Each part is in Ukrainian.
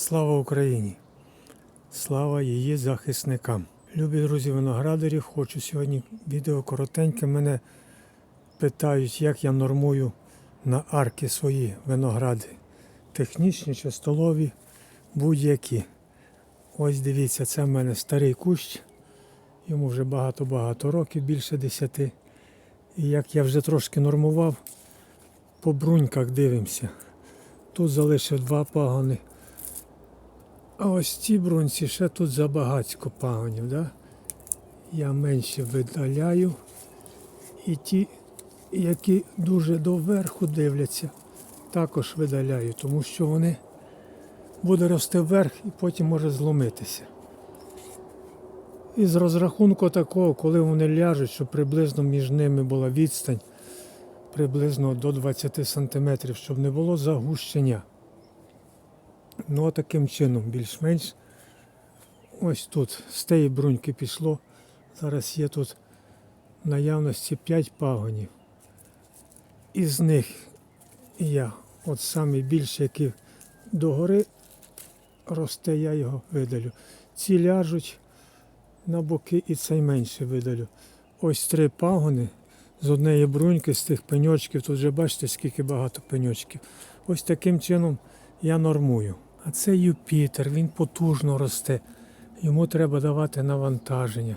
Слава Україні! Слава її захисникам! Любі друзі виноградарів, хочу сьогодні відео коротеньке. Мене питають, як я нормую на арки свої виногради. Технічні чи столові, будь-які. Ось дивіться, це в мене старий кущ. Йому вже багато-багато років, більше десяти. І як я вже трошки нормував, по бруньках дивимося. Тут залишив два пагони. А ось ці брунці ще тут забагацько пагонів. Да? Я менше видаляю. І ті, які дуже доверху дивляться, також видаляю, тому що вони буде рости вверх і потім може зломитися. І з розрахунку такого, коли вони ляжуть, щоб приблизно між ними була відстань приблизно до 20 см, щоб не було загущення. Ну, а таким чином, більш-менш. Ось тут з тієї бруньки пішло. Зараз є тут наявності 5 пагонів. Із них я, от самий більший, який догори росте, я його видалю. Ці ляжуть на боки і цей менше видалю. Ось три пагони з однієї бруньки, з тих пеньочків. Тут вже бачите, скільки багато пеньочків. Ось таким чином я нормую. А це Юпітер, він потужно росте. Йому треба давати навантаження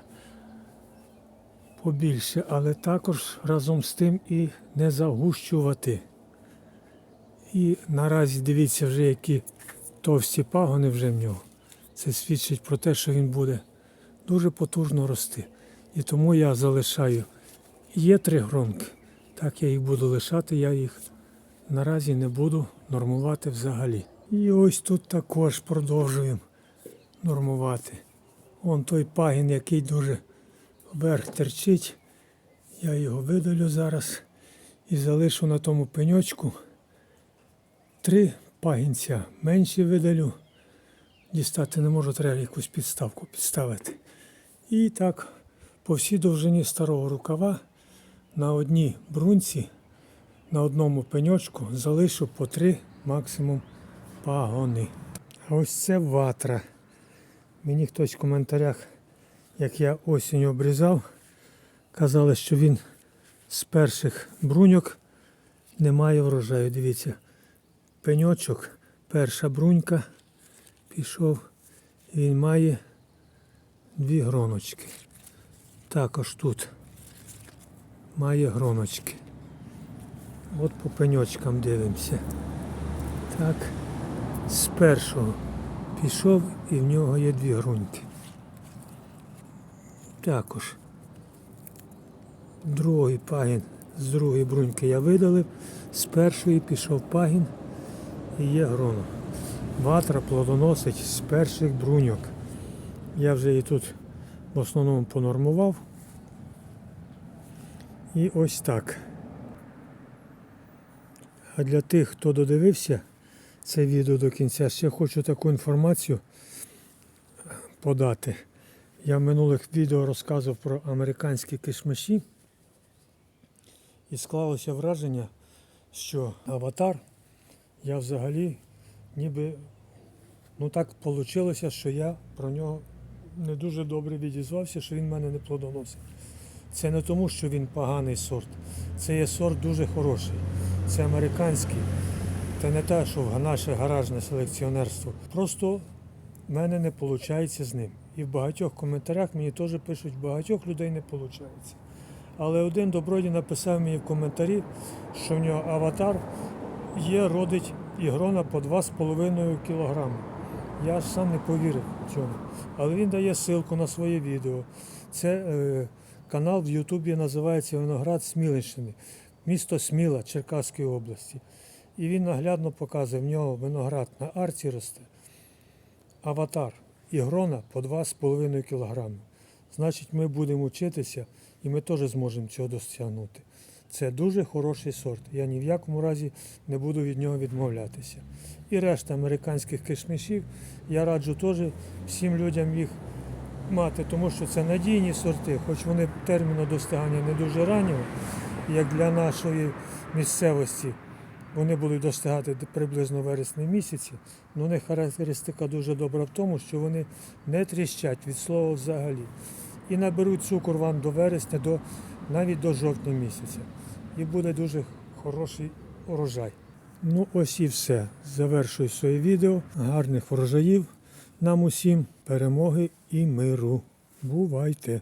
побільше, але також разом з тим і не загущувати. І наразі дивіться вже, які товсті пагони вже в нього. Це свідчить про те, що він буде дуже потужно рости. І тому я залишаю. Є три гронки. Так я їх буду лишати, я їх наразі не буду нормувати взагалі. І ось тут також продовжуємо нормувати. Вон той пагін, який дуже вверх терчить. Я його видалю зараз і залишу на тому пеньочку три пагінця. Менші видалю. Дістати не можу, треба якусь підставку підставити. І так по всій довжині старого рукава на одній брунці, на одному пеньочку залишу по три максимум пагони. А ось це ватра. Мені хтось в коментарях, як я осінню обрізав, казали, що він з перших бруньок не має врожаю. Дивіться, пеньочок, перша брунька пішов, він має дві гроночки. Також тут має гроночки. От по пеньочкам дивимося. Так, з першого пішов і в нього є дві груньки. Також другий пагін з другої бруньки я видалив, з першої пішов пагін і є гроно. Ватра плодоносить з перших бруньок. Я вже її тут в основному понормував. І ось так. А для тих, хто додивився це відео до кінця, ще хочу таку інформацію подати. Я в минулих відео розказував про американські кишмиші. І склалося враження, що аватар я взагалі ніби ну так вийшло, що я про нього не дуже добре відізвався, що він мене не плодоносить. Це не тому, що він поганий сорт. Це є сорт дуже хороший. Це американський. Це не те, що в наше гаражне селекціонерство. Просто в мене не виходить з ним. І в багатьох коментарях мені теж пишуть, багатьох людей не виходить. Але один добродій написав мені в коментарі, що в нього аватар є, родить ігрона по 2,5 кг. Я ж сам не повірив цьому. Але він дає ссылку на своє відео. Це е, канал в Ютубі називається Виноград Смілищини, місто Сміла Черкаської області. І він наглядно показує, в нього виноград на арці росте. Аватар і грона по 2,5 кг. Значить, ми будемо вчитися і ми теж зможемо цього досягнути. Це дуже хороший сорт. Я ні в якому разі не буду від нього відмовлятися. І решта американських кишмишів я раджу теж всім людям їх мати, тому що це надійні сорти, хоч вони терміну достигання не дуже раннього, як для нашої місцевості вони будуть достигати приблизно вересні місяці. Ну, у них характеристика дуже добра в тому, що вони не тріщать від слова взагалі. І наберуть цукор вам до вересня, до, навіть до жовтня місяця. І буде дуже хороший урожай. Ну, ось і все. Завершую своє відео. Гарних врожаїв нам усім, перемоги і миру. Бувайте!